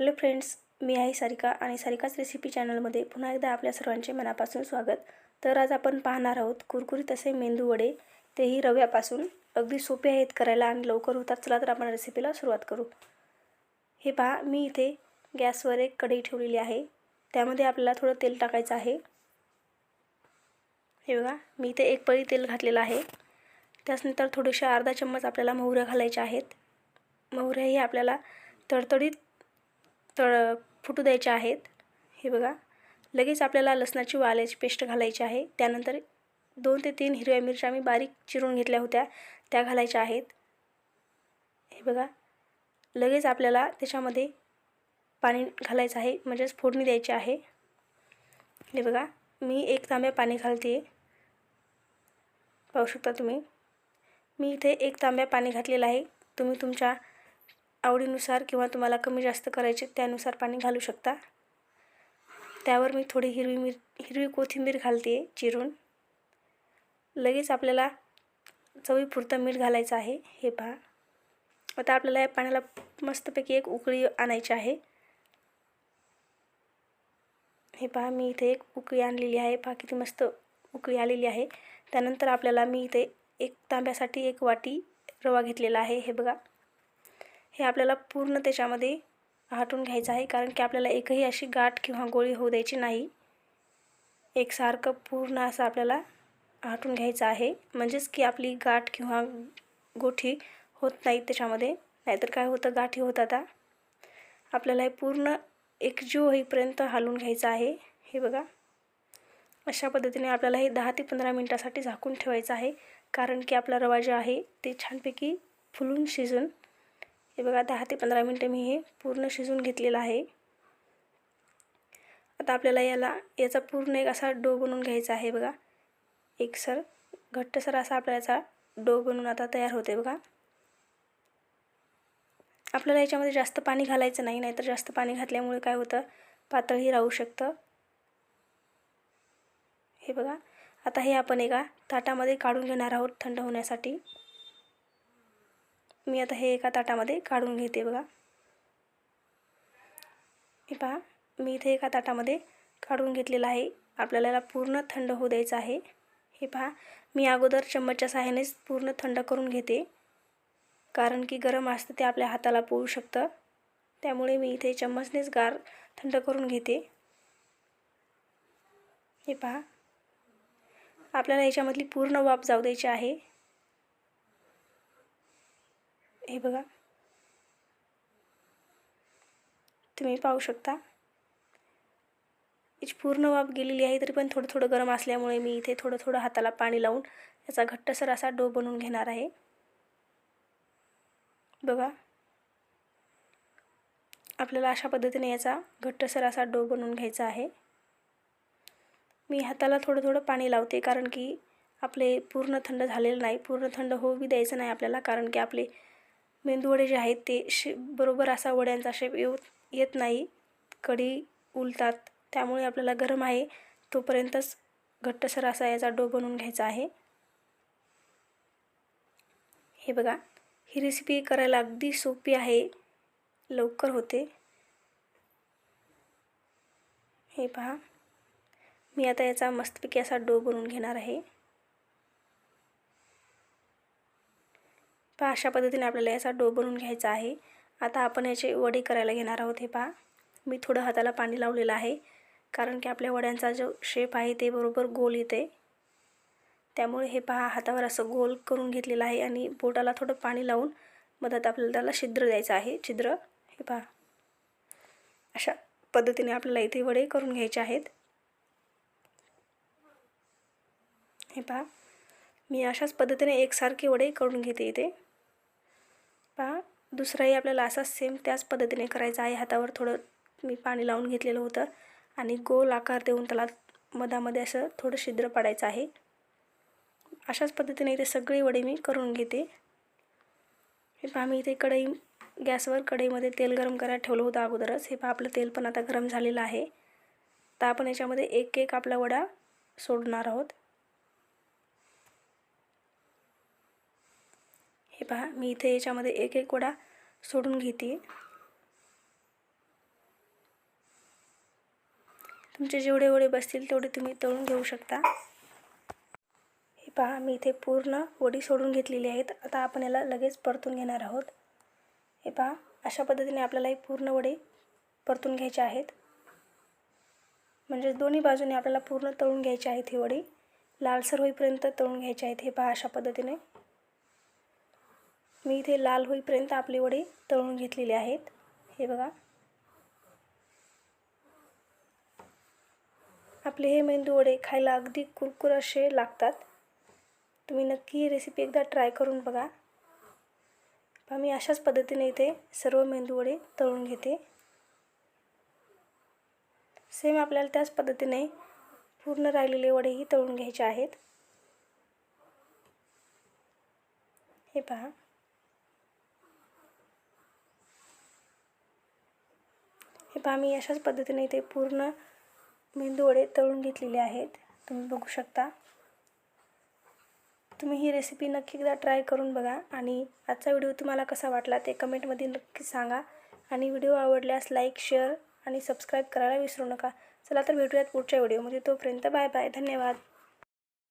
Hello friends मी आहे सारिका आणि सारिकाच recipe चॅनलमध्ये पुन्हा एकदा आपल्या सर्वांचे मनापासून स्वागत. तर आज आपण पाहणार आहोत कुरकुरीत असे मेंदू वडे. तेही रव्यापासून. अगदी सोपे आहेत करायला आणि लवकर होतात. चला तर आपण रेसिपीला सुरुवात करू. हे पहा मी इथे गॅसवर एक कढई ठेवलेली आहे. त्यामध्ये आपल्याला थोडं तेल टाकायचं आहे. हे बघा मी इथे एक पळी तेल घातलेलं आहे. त्याचनंतर थोडेसे अर्धा चम्मच आपल्याला मोहऱ्या घालायच्या आहेत. मोहऱ्याही आपल्याला तडतडीत तळ फुटू द्यायचे आहेत. हे बघा. लगेच आपल्याला लसणाची वाल्याची पेस्ट घालायची आहे. त्यानंतर दोन ते तीन हिरव्या मिरच्या मी बारीक चिरून घेतल्या होत्या. त्या घालायच्या आहेत. हे बघा. लगेच आपल्याला त्याच्यामध्ये पाणी घालायचं आहे. म्हणजेच फोडणी द्यायची आहे. हे बघा. मी एक तांब्या पाणी घालते पाहू शकता तुम्ही. मी इथे एक तांब्या पाणी घातलेलं आहे. तुम्ही तुमच्या आवडीनुसार किंवा तुम्हाला कमी जास्त करायचे त्यानुसार पाणी घालू शकता. त्यावर मी थोडी हिरवी मिर हिरवी कोथिंबीर घालते चिरून. लगेच आपल्याला चवीपुरतं मीठ घालायचं आहे हे पहा. आता आपल्याला या पाण्याला मस्तपैकी एक उकळी आणायची आहे. हे पहा मी इथे एक उकळी आणलेली आहे. पहा किती मस्त उकळी आलेली आहे. त्यानंतर आपल्याला मी इथे एक तांब्यासाठी एक वाटी रवा घेतलेला आहे हे बघा. हे आपल्याला पूर्ण त्याच्यामध्ये हाटून घ्यायचं आहे. कारण की आपल्याला एकही अशी गाठ किंवा गोळी होऊ द्यायची नाही. एकसारखं पूर्ण असं आपल्याला हाटून घ्यायचं आहे. म्हणजेच की आपली गाठ किंवा गोठी होत नाही त्याच्यामध्ये. नाहीतर काय होतं? गाठी होत आता. आपल्याला हे पूर्ण एकजीव होईपर्यंत हालून घ्यायचं आहे. हे बघा. अशा पद्धतीने आपल्याला हे दहा ते पंधरा मिनटासाठी झाकून ठेवायचं आहे. कारण की आपला रवा जो आहे ते छानपैकी फुलून शिजून हे बघा दहा ते पंधरा मिनटं मी हे पूर्ण शिजून घेतलेलं आहे. आता आपल्याला याला याचा पूर्ण एक असा डो बनवून घ्यायचा आहे बघा. एकसर घट्टसर असा आपल्याला याचा डो बनवून आता तयार होते बघा. आपल्याला याच्यामध्ये जास्त पाणी घालायचं नाही नाहीतर जास्त पाणी घातल्यामुळे काय होतं पातळही राहू शकतं. हे बघा आता हे आपण एका ताटामध्ये काढून घेणार आहोत थंड होण्यासाठी. मी आता हे एका ताटामध्ये काढून घेते बघा. हे पहा मी इथे एका ताटामध्ये काढून घेतलेलं आहे. आपल्याला याला पूर्ण थंड होऊ द्यायचं आहे. हे पहा मी अगोदर चम्मचच्या सहाय्यानेच पूर्ण थंड करून घेते. कारण की गरम असतं ते आपल्या हाताला पोळू शकतं. त्यामुळे मी इथे चम्मचनेच गार थंड करून घेते. हे पहा आपल्याला याच्यामधली पूर्ण वाफ जाऊ द्यायची आहे. हे बघा. तुम्ही पाहू शकता. याची पूर्ण वाफ गेलेली आहे तरी पण थोडं थोडं गरम असल्यामुळे मी इथे थोडं थोडं हाताला पाणी लावून याचा घट्टसर असा डो बनवून घेणार आहे. बघा. आपल्याला अशा पद्धतीने याचा घट्टसर असा डो बनवून घ्यायचा आहे. मी हाताला थोडं थोडं पाणी लावते कारण की आपले पूर्ण थंड झालेलं नाही. पूर्ण थंड होऊ बी द्यायचं नाही आपल्याला कारण की आपले मेंदूवडे जे आहेत ते शे बरोबर असा वड्यांचा शेप येऊ येत नाही. कढी उलतात. त्यामुळे आपल्याला गरम आहे. तोपर्यंतच घट्टसर असा याचा डो बनवून घ्यायचा आहे. हे बघा. ही रेसिपी करायला अगदी सोपी आहे. लवकर होते. हे पहा. मी आता याचा मस्तपैकी असा डो बनवून घेणार आहे. पहा अशा पद्धतीने आपल्याला याचा डो बनवून घ्यायचा आहे. आता आपण याचे वडे करायला घेणार आहोत हे पहा. मी थोडं हाताला पाणी लावलेलं आहे कारण की आपल्या वड्यांचा जो शेप आहे ते बरोबर गोल येते. त्यामुळे हे पहा हातावर असं गोल करून घेतलेलं आहे आणि बोटाला थोडं पाणी लावून मधात आपल्याला त्याला छिद्र द्यायचं आहे. छिद्र हे पहा. अशा पद्धतीने आपल्याला इथे वडे करून घ्यायचे आहेत. हे पहा. मी अशाच पद्धतीने एकसारखे वडे करून घेते इथे. पहा दुसराही आपल्याला असा सेम त्याच पद्धतीने करायचा आहे. हातावर थोडं मी पाणी लावून घेतलेलं होतं. आणि गोल आकार देऊन त्याला मधामध्ये असं थोडं छिद्र पाडायचं आहे. अशाच पद्धतीने इथे सगळी वडे मी करून घेते. हे पहा मी इथे कढई गॅसवर कढईमध्ये तेल गरम करायला ठेवलं होतं अगोदरच. हे पहा आपलं तेल पण आता गरम झालेलं आहे. तर आपण याच्यामध्ये एक एक आपला वडा सोडणार आहोत. हे पहा मी इथे याच्यामध्ये एक एक वडा सोडून घेते. तुमचे जेवढे वडे बसतील तेवढे तुम्ही तळून घेऊ शकता. हे पहा मी इथे पूर्ण वडी सोडून घेतलेली आहेत. आता आपण याला लगेच परतून घेणार आहोत. हे पहा अशा पद्धतीने आपल्याला हे पूर्ण वडे परतून घ्यायचे आहेत. म्हणजे दोन्ही बाजूने आपल्याला पूर्ण तळून घ्यायचे आहेत हे वडी. लालसर होईपर्यंत तळून घ्यायचे आहेत हे पहा अशा पद्धतीने. मी इथे लाल होईपर्यंत आपले वडे तळून घेतलेले आहेत. हे बघा. आपले हे मेंदू वडे खायला अगदी कुरकुर असे लागतात. तुम्ही नक्की ही रेसिपी एकदा ट्राय करून बघा. मी अशाच पद्धतीने इथे सर्व मेंदू वडे तळून घेते. सेम आपल्याला त्याच पद्धतीने पूर्ण राहिलेले वडेही तळून घ्यायचे आहेत. हे पहा. हे मी अशाच पद्धतीने इथे पूर्ण मेंदूवडे तळून घेतलेले आहेत. तुम्ही बघू शकता. तुम्ही ही रेसिपी नक्की एकदा ट्राय करून बघा आणि आजचा व्हिडिओ तुम्हाला कसा वाटला ते कमेंटमध्ये नक्की सांगा. आणि व्हिडिओ आवडल्यास लाईक शेअर आणि सबस्क्राईब करायला विसरू नका. चला तर भेटूयात पुढच्या व्हिडिओमध्ये तोपर्यंत बाय बाय धन्यवाद.